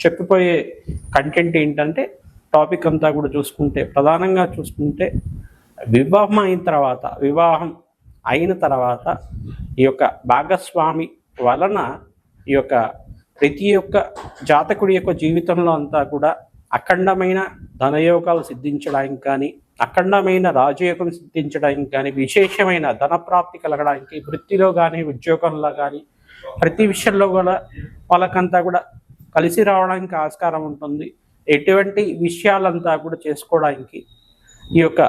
చెప్పిపోయే content ఏంటంటే topic అంతా కూడా చూసుకుంటే ప్రధానంగా చూసుకుంటే వివాహం అయిన తర్వాత వివాహం అయిన తర్వాత ఈ యొక్క భాగస్వామి వలన ఈ యొక్క ప్రతి ఒక్క జాతకుడి యొక్క జీవితంలో అంతా కూడా అఖండమైన ధనయోగాలు సిద్ధించడానికి కానీ అఖండమైన రాజయోగం సిద్ధించడానికి కానీ విశేషమైన ధన ప్రాప్తి కలగడానికి వృత్తిలో కానీ ఉద్యోగంలో కానీ ప్రతి విషయంలో కూడా వాళ్ళకంతా కూడా కలిసి రావడానికి ఆస్కారం ఉంటుంది. ఎటువంటి విషయాలంతా కూడా చేసుకోవడానికి ఈ యొక్క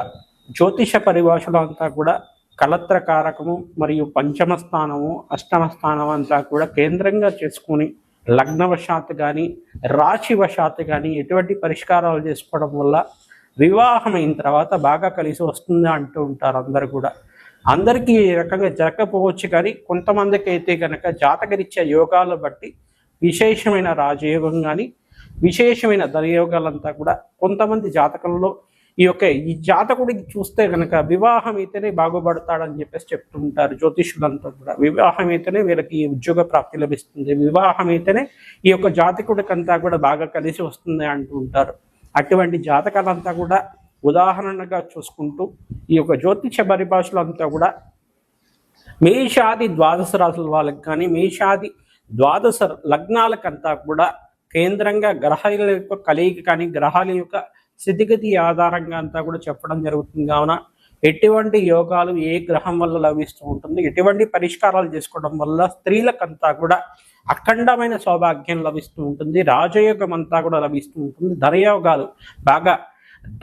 జ్యోతిష పరిభాషలో అంతా కూడా కలత్ర కారకము మరియు పంచమ స్థానము అష్టమ స్థానం అంతా కూడా కేంద్రంగా చేసుకుని లగ్నవశాత్తు కానీ రాశివశాత్తు కానీ ఎటువంటి పరిష్కారాలు చేసుకోవడం వల్ల వివాహం అయిన తర్వాత బాగా కలిసి వస్తుంది అంటూ ఉంటారు అందరు కూడా. అందరికీ ఈ రకంగా జరగకపోవచ్చు కానీ కొంతమందికి అయితే కనుక జాతకరీత్యా యోగాలు బట్టి విశేషమైన రాజయోగం కానీ విశేషమైన ధనయోగాలంతా కూడా కొంతమంది జాతకంలో ఈ యొక్క ఈ జాతకుడికి చూస్తే కనుక వివాహం అయితేనే బాగుపడతాడని చెప్పేసి చెప్తుంటారు జ్యోతిషులంతా కూడా. వివాహం అయితేనే వీళ్ళకి ఉద్యోగ ప్రాప్తి లభిస్తుంది. వివాహం అయితేనే ఈ యొక్క జాతకుడికంతా కూడా బాగా కలిసి వస్తుంది అంటూ ఉంటారు. అటువంటి జాతకాలంతా కూడా ఉదాహరణగా చూసుకుంటూ ఈ యొక్క జ్యోతిష పరిభాషలంతా కూడా మేషాది ద్వాదశ రాశుల వాళ్ళకి కానీ మేషాది ద్వాదశ లగ్నాలకంతా కూడా కేంద్రంగా గ్రహాల యొక్క కలిగి కానీ గ్రహాల యొక్క స్థితిగతి ఆధారంగా అంతా కూడా చెప్పడం జరుగుతుంది. కావున ఎటువంటి యోగాలు ఏ గ్రహం వల్ల లభిస్తూ ఉంటుంది ఎటువంటి పరిష్కారాలు చేసుకోవడం వల్ల స్త్రీలకంతా కూడా అఖండమైన సౌభాగ్యం లభిస్తూ ఉంటుంది రాజయోగం అంతా కూడా లభిస్తూ ఉంటుంది. ధనయోగాలు బాగా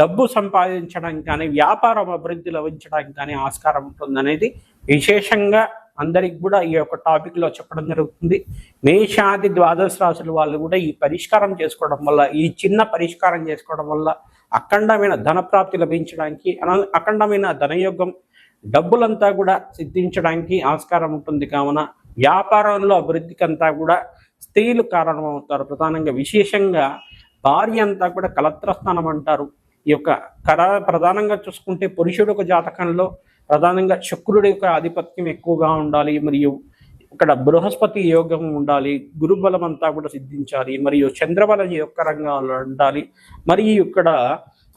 డబ్బు సంపాదించడానికి కానీ వ్యాపారం అభివృద్ధి లభించడానికి కానీ ఆస్కారం ఉంటుంది అనేది విశేషంగా అందరికి కూడా ఈ యొక్క టాపిక్లో చెప్పడం జరుగుతుంది. మేషాది ద్వాదశ రాశుల వాళ్ళు కూడా ఈ పరిష్కారం చేసుకోవడం వల్ల ఈ చిన్న పరిష్కారం చేసుకోవడం వల్ల అఖండమైన ధన ప్రాప్తి లభించడానికి అన- అఖండమైన ధనయోగం డబ్బులంతా కూడా సిద్ధించడానికి ఆస్కారం ఉంటుంది. కావున వ్యాపారంలో అభివృద్ధికి అంతా కూడా స్త్రీలు కారణమవుతారు. ప్రధానంగా విశేషంగా భార్య అంతా కూడా కలత్రస్థానం అంటారు. ఈ యొక్క కర ప్రధానంగా చూసుకుంటే పురుషుడు ఒక జాతకంలో ప్రధానంగా శుక్రుడి యొక్క ఆధిపత్యం ఎక్కువగా ఉండాలి మరియు ఇక్కడ బృహస్పతి యోగం ఉండాలి గురుబలం అంతా కూడా సిద్ధించాలి మరియు చంద్రబలం యొక్క రంగాల్లో ఉండాలి మరియు ఇక్కడ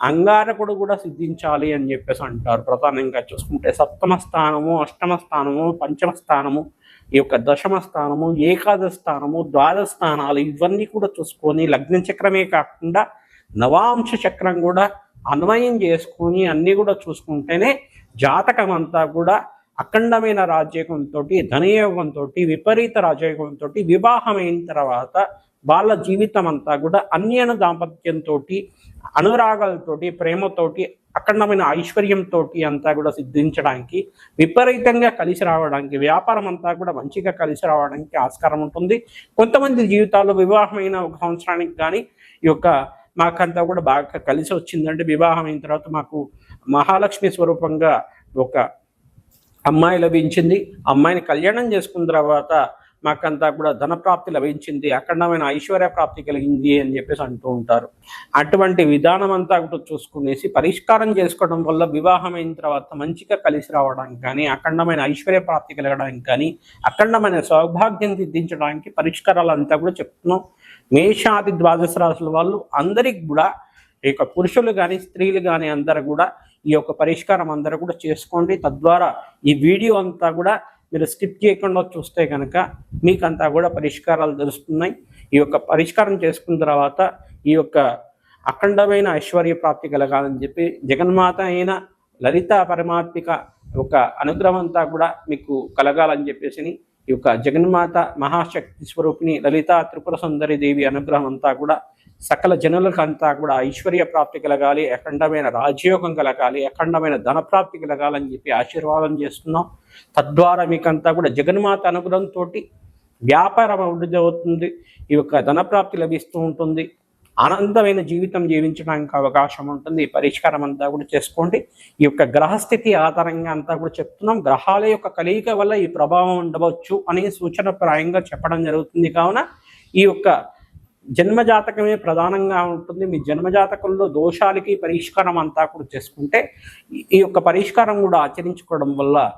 అంగారకుడు కూడా సిద్ధించాలి అని చెప్పేసి అంటారు. ప్రధానంగా చూసుకుంటే సప్తమ స్థానము అష్టమ స్థానము పంచమ స్థానము ఈ యొక్క దశమ స్థానము ఏకాదశ స్థానము ద్వాదశ స్థానాలు ఇవన్నీ కూడా చూసుకొని లగ్న చక్రమే కాకుండా నవాంశ చక్రం కూడా అన్వయం చేసుకొని అన్నీ కూడా చూసుకుంటేనే జాతకం అంతా కూడా అఖండమైన రాజయోగంతో ధనయోగంతో విపరీత రాజయోగంతో వివాహమైన తర్వాత వాళ్ళ జీవితం అంతా కూడా అన్యన దాంపత్యంతో అనురాగాలతోటి ప్రేమతోటి అఖండమైన ఐశ్వర్యంతో అంతా కూడా సిద్ధించడానికి విపరీతంగా కలిసి రావడానికి వ్యాపారం అంతా కూడా మంచిగా కలిసి రావడానికి ఆస్కారం ఉంటుంది. కొంతమంది జీవితాల్లో వివాహమైన ఒక సంవత్సరానికి కానీ ఈ యొక్క మాకంతా కూడా బాగా కలిసి వచ్చిందంటే వివాహం అయిన తర్వాత మాకు మహాలక్ష్మి స్వరూపంగా ఒక అమ్మాయి లభించింది. అమ్మాయిని కళ్యాణం చేసుకున్న తర్వాత మాకంతా కూడా ధనప్రాప్తి లభించింది. అఖండమైన ఐశ్వర్య ప్రాప్తి కలిగింది అని చెప్పేసి అంటూ ఉంటారు. అటువంటి విధానం అంతా కూడా చూసుకునేసి పరిష్కారం చేసుకోవడం వల్ల వివాహం అయిన తర్వాత మంచిగా కలిసి రావడానికి కానీ అఖండమైన ఐశ్వర్య ప్రాప్తి కలగడానికి కానీ అఖండమైన సౌభాగ్యం సిద్ధించడానికి పరిష్కారాలు అంతా కూడా చెప్తున్నాం. మేషాది ద్వాదశ రాశుల వాళ్ళు అందరికి కూడా ఈ యొక్క పురుషులు కానీ స్త్రీలు కానీ అందరూ కూడా ఈ యొక్క పరిష్కారం అందరూ కూడా చేసుకోండి. తద్వారా ఈ వీడియో అంతా కూడా మీరు స్కిప్ చేయకుండా చూస్తే కనుక మీకంతా కూడా పరిష్కారాలు తెలుస్తున్నాయి. ఈ యొక్క పరిష్కారం చేసుకున్న తర్వాత ఈ యొక్క అఖండమైన ఐశ్వర్య ప్రాప్తి కలగాలని చెప్పి జగన్మాత అయిన లలిత పరమాత్మిక ఒక అనుగ్రహం అంతా కూడా మీకు కలగాలని చెప్పేసి ఈ యొక్క జగన్మాత మహాశక్తి స్వరూపిణి లలిత త్రిపుర సుందరి దేవి అనుగ్రహం అంతా కూడా సకల జనులకు అంతా కూడా ఐశ్వర్య ప్రాప్తి కలగాలి అఖండమైన రాజయోగం కలగాలి అఖండమైన ధన ప్రాప్తి కలగాలని చెప్పి ఆశీర్వాదం చేస్తున్నాం. తద్వారా మీకంతా కూడా జగన్మాత అనుగ్రహంతో వ్యాపారం అభివృద్ధి అవుతుంది ఈ యొక్క ధన ప్రాప్తి లభిస్తూ ఉంటుంది. ఆనందమైన జీవితం జీవించడానికి అవకాశం ఉంటుంది. ఈ పరిష్కారం అంతా కూడా చేసుకోండి. ఈ యొక్క గ్రహస్థితి ఆధారంగా అంతా కూడా చెప్తున్నాం. గ్రహాల యొక్క కలయిక వల్ల ఈ ప్రభావం ఉండవచ్చు అనే సూచన ప్రాయంగా చెప్పడం జరుగుతుంది. కావున ఈ యొక్క జన్మజాతకమే ప్రధానంగా ఉంటుంది. మీ జన్మజాతకంలో దోషాలకి పరిష్కారం అంతా కూడా చేసుకుంటే ఈ- యొక్క పరిష్కారం కూడా ఆచరించుకోవడం వల్ల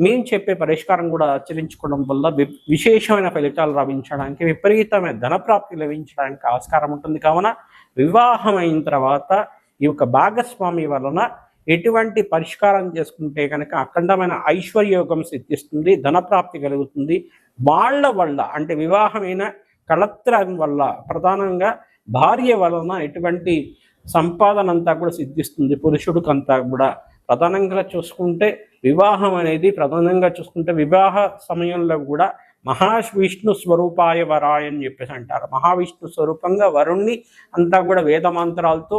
మేము చెప్పే పరిష్కారం కూడా ఆచరించుకోవడం వల్ల వి- విశేషమైన ఫలితాలు లభించడానికి విపరీతమైన ధనప్రాప్తి లభించడానికి ఆస్కారం ఉంటుంది. కావున వివాహం అయిన తర్వాత ఈ యొక్క భాగస్వామి వలన ఎటువంటి పరిష్కారం చేసుకుంటే కనుక అఖండమైన ఐశ్వర్యోగం సిద్ధిస్తుంది ధనప్రాప్తి కలుగుతుంది. వాళ్ళ వల్ల అంటే వివాహమైన కళత్రం వల్ల ప్రధానంగా భార్య వలన ఎటువంటి సంపాదన అంతా కూడా సిద్ధిస్తుంది. పురుషుడికంతా కూడా ప్రధానంగా చూసుకుంటే వివాహం అనేది ప్రధానంగా చూసుకుంటే వివాహ సమయంలో కూడా మహావిష్ణు స్వరూపాయ వరాయ అని చెప్పేసి అంటారు. మహావిష్ణు స్వరూపంగా వరుణ్ణి అంతా కూడా వేదమంత్రాలతో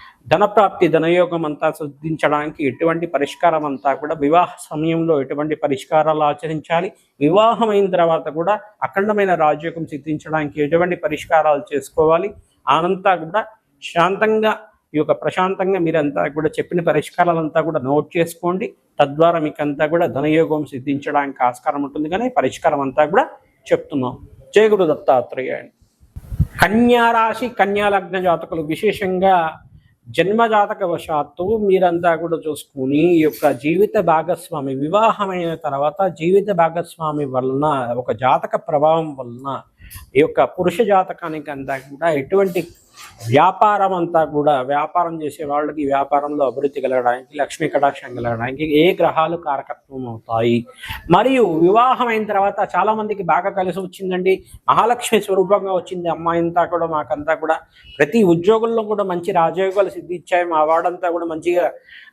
ధనప్రాప్తి ధనయోగం అంతా సిద్ధించడానికి ఎటువంటి పరిష్కారం అంతా కూడా వివాహ సమయంలో ఎటువంటి పరిష్కారాలు ఆచరించాలి? వివాహం అయిన తర్వాత కూడా అఖండమైన రాజయోగం సిద్ధించడానికి ఎటువంటి పరిష్కారాలు చేసుకోవాలి? ఆనంతా కూడా శాంతంగా ఈ యొక్క ప్రశాంతంగా మీరంతా కూడా చెప్పిన పరిష్కారాలంతా కూడా నోట్ చేసుకోండి. తద్వారా మీకంతా కూడా ధనయోగం సిద్ధించడానికి ఆస్కారం ఉంటుంది. కానీ పరిష్కారం అంతా కూడా చెప్తున్నాం. జయ గురు దత్తాత్రేయ కన్యారాశి కన్యా లగ్న జాతకులు విశేషంగా జన్మజాతక వశాత్తు మీరంతా కూడా చూసుకుని ఈ యొక్క జీవిత భాగస్వామి వివాహమైన తర్వాత జీవిత భాగస్వామి వలన ఒక జాతక ప్రభావం వలన ఈ యొక్క పురుష జాతకానికి అంతా కూడా ఎటువంటి వ్యాపారం అంతా కూడా వ్యాపారం చేసే వాళ్ళకి వ్యాపారంలో అభివృద్ధి కలగడానికి లక్ష్మీ కటాక్షం కలగడానికి ఏ గ్రహాలు కారకత్వం అవుతాయి? మరియు వివాహం అయిన తర్వాత చాలా మందికి బాగా కలిసి వచ్చిందండి. మహాలక్ష్మి స్వరూపంగా వచ్చింది అమ్మాయి అంతా కూడా మాకంతా కూడా. ప్రతి ఉద్యోగుల్లో కూడా మంచి రాజయోగాలు ఇచ్చాయి మా వాడంతా కూడా మంచిగా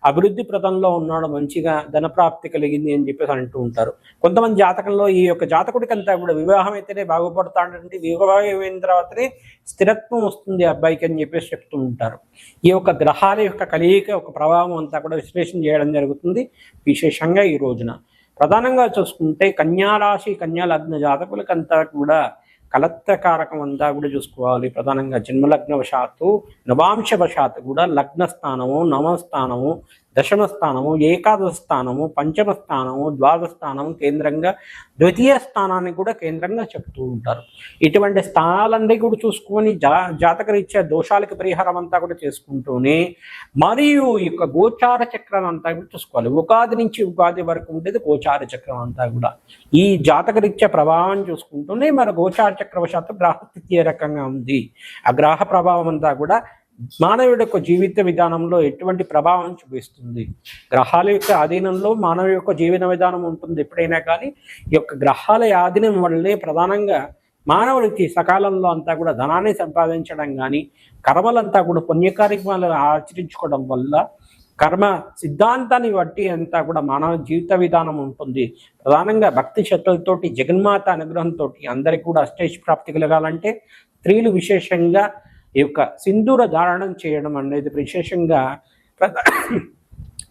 అభివృద్ధి ప్రదంలో ఉన్నాడు మంచిగా ధనప్రాప్తి కలిగింది అని చెప్పేసి అంటూ ఉంటారు. కొంతమంది జాతకంలో ఈ యొక్క జాతకుడికి అంతా కూడా వివాహం అయితేనే బాగుపడతాడంటే వివాహం అయిన తర్వాతనే స్థిరత్వం వస్తుంది ఆ అబ్బాయికి అని చెప్పేసి చెప్తూ ఉంటారు. ఈ యొక్క గ్రహాల యొక్క కలయిక ఒక ప్రభావం అంతా కూడా విశ్లేషణ చేయడం జరుగుతుంది విశేషంగా ఈ రోజున. ప్రధానంగా చూసుకుంటే కన్యా రాశి లగ్న జాతకులకంతా కూడా కలత్రకారకం అంతా కూడా చూసుకోవాలి. ప్రధానంగా జన్మలగ్న వశాత్తు నవాంశ వశాత్తు కూడా లగ్న స్థానము నవస్థానము దశమ స్థానము ఏకాదశ స్థానము పంచమ స్థానము ద్వాదశ స్థానము కేంద్రంగా ద్వితీయ స్థానాన్ని కూడా కేంద్రంగా చెప్తూ ఉంటారు. ఇటువంటి స్థానాలన్నీ కూడా చూసుకొని జా జాతకరీత్యా దోషాలకి పరిహారం అంతా కూడా చేసుకుంటూనే మరియు ఈ యొక్క గోచార చక్రం అంతా కూడా చూసుకోవాలి. ఉగాది నుంచి ఉగాది వరకు ఉండేది గోచార చక్రం అంతా కూడా. ఈ జాతకరీత్యా ప్రభావం చూసుకుంటూనే మన గోచార చక్రవశాత్తు గ్రహస్థితి ఏ రకంగా ఉంది? ఆ గ్రహ ప్రభావం అంతా కూడా మానవుడి యొక్క జీవిత విధానంలో ఎటువంటి ప్రభావం చూపిస్తుంది? గ్రహాల యొక్క ఆధీనంలో మానవ యొక్క జీవన విధానం ఉంటుంది ఎప్పుడైనా కానీ ఈ యొక్క గ్రహాల ఆధీనం వల్లే ప్రధానంగా మానవుడికి సకాలంలో అంతా కూడా ధనాన్ని సంపాదించడం కానీ కర్మలంతా కూడా పుణ్యకార్యక్రమాలు ఆచరించుకోవడం వల్ల కర్మ సిద్ధాంతాన్ని బట్టి అంతా కూడా మానవ జీవిత విధానం ఉంటుంది. ప్రధానంగా భక్తి శ్రద్ధలతోటి జగన్మాత అనుగ్రహంతో అందరికీ కూడా అష్టేష్ ప్రాప్తి కలగాలంటే స్త్రీలు విశేషంగా ఈ యొక్క సింధూర ధారణం చేయడం అనేది విశేషంగా ప్రధా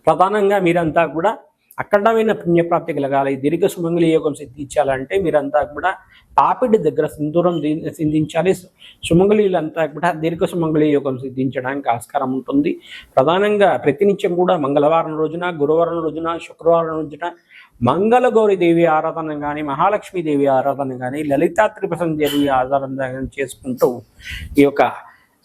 ప్రధానంగా మీరంతా కూడా అఖండమైన పుణ్యప్రాప్తి కలగాలి. దీర్ఘ సుమంగళి యోగం సిద్ధించాలంటే మీరంతా కూడా పాపిడి దగ్గర సింధూరం సిద్ధించాలి సుమంగళీలంతా కూడా దీర్ఘ సుమంగళి యోగం సిద్ధించడానికి ఆస్కారం ఉంటుంది. ప్రధానంగా ప్రతినిత్యం కూడా మంగళవారం రోజున గురువారం రోజున శుక్రవారం రోజున మంగళగౌరి దేవి ఆరాధన కానీ మహాలక్ష్మి దేవి ఆరాధన కానీ లలితా త్రిపసం దేవి ఆరాధన చేసుకుంటూ ఈ యొక్క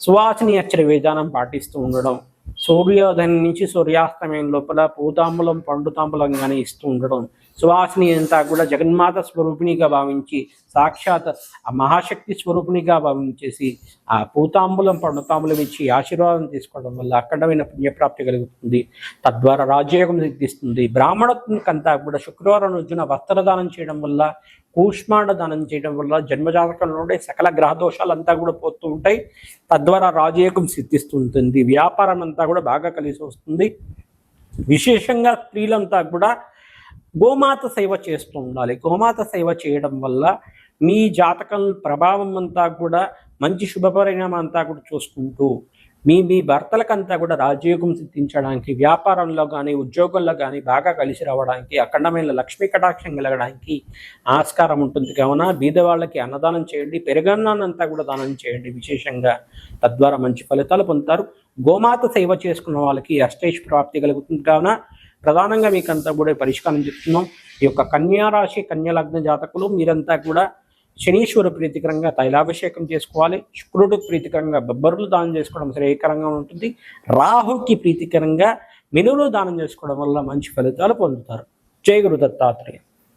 సువాసిని అక్షర విధానం పాటిస్తూ ఉండడం సూర్యోదయం నుంచి సూర్యాస్తమయం లోపల పూతాంబులం పండుతాంబులం కానీ ఇస్తూ ఉండడం సువాసిని అంతా కూడా జగన్మాత స్వరూపిణిగా భావించి సాక్షాత్ ఆ మహాశక్తి స్వరూపిణిగా భావించేసి ఆ పూతాంబులం పండుతాంబులం ఇచ్చి ఆశీర్వాదం తీసుకోవడం వల్ల అఖండమైన పుణ్యప్రాప్తి కలుగుతుంది. తద్వారా రాజయోగం సిద్ధిస్తుంది. బ్రాహ్మణత్వంకంతా కూడా శుక్రవారం రోజున వస్త్రదానం చేయడం వల్ల కూష్మాండ దానం చేయడం వల్ల జన్మజాతకంలో ఉండే సకల గ్రహ దోషాలంతా కూడా పోతూ ఉంటాయి. తద్వారా రాజయోగం సిద్ధిస్తుంటుంది వ్యాపారం అంతా కూడా బాగా కలిసి వస్తుంది. విశేషంగా స్త్రీలంతా కూడా గోమాత సేవ చేస్తూ ఉండాలి. గోమాత సేవ చేయడం వల్ల మీ జాతకం ప్రభావం అంతా కూడా మంచి శుభ పరిణామం అంతా కూడా చూసుకుంటూ మీ మీ భర్తలకంతా కూడా రాజయోగం సిద్ధించడానికి వ్యాపారంలో కానీ ఉద్యోగంలో కానీ బాగా కలిసి రావడానికి అఖండమైన లక్ష్మీ కటాక్షం కలగడానికి ఆస్కారం ఉంటుంది. కావున బీద వాళ్ళకి అన్నదానం చేయండి. పెరుగన్నానంతా అంతా కూడా దానం చేయండి. విశేషంగా తద్వారా మంచి ఫలితాలు పొందుతారు. గోమాత సేవ చేసుకున్న వాళ్ళకి అష్టేష్ ప్రాప్తి కలుగుతుంది. కావున ప్రధానంగా మీకంతా కూడా పరిష్కారం చెప్తున్నాం. ఈ యొక్క కన్యారాశి కన్యలగ్న లగ్న జాతకులు మీరంతా కూడా శనీశ్వర ప్రీతికరంగా తైలాభిషేకం చేసుకోవాలి. శుక్రుడు ప్రీతికరంగా బొబ్బర్లు దానం చేసుకోవడం శ్రేయకరంగా ఉంటుంది. రాహుకి ప్రీతికరంగా మినులు దానం చేసుకోవడం వల్ల మంచి ఫలితాలు పొందుతారు. జై గురు దత్తాత్రేయ.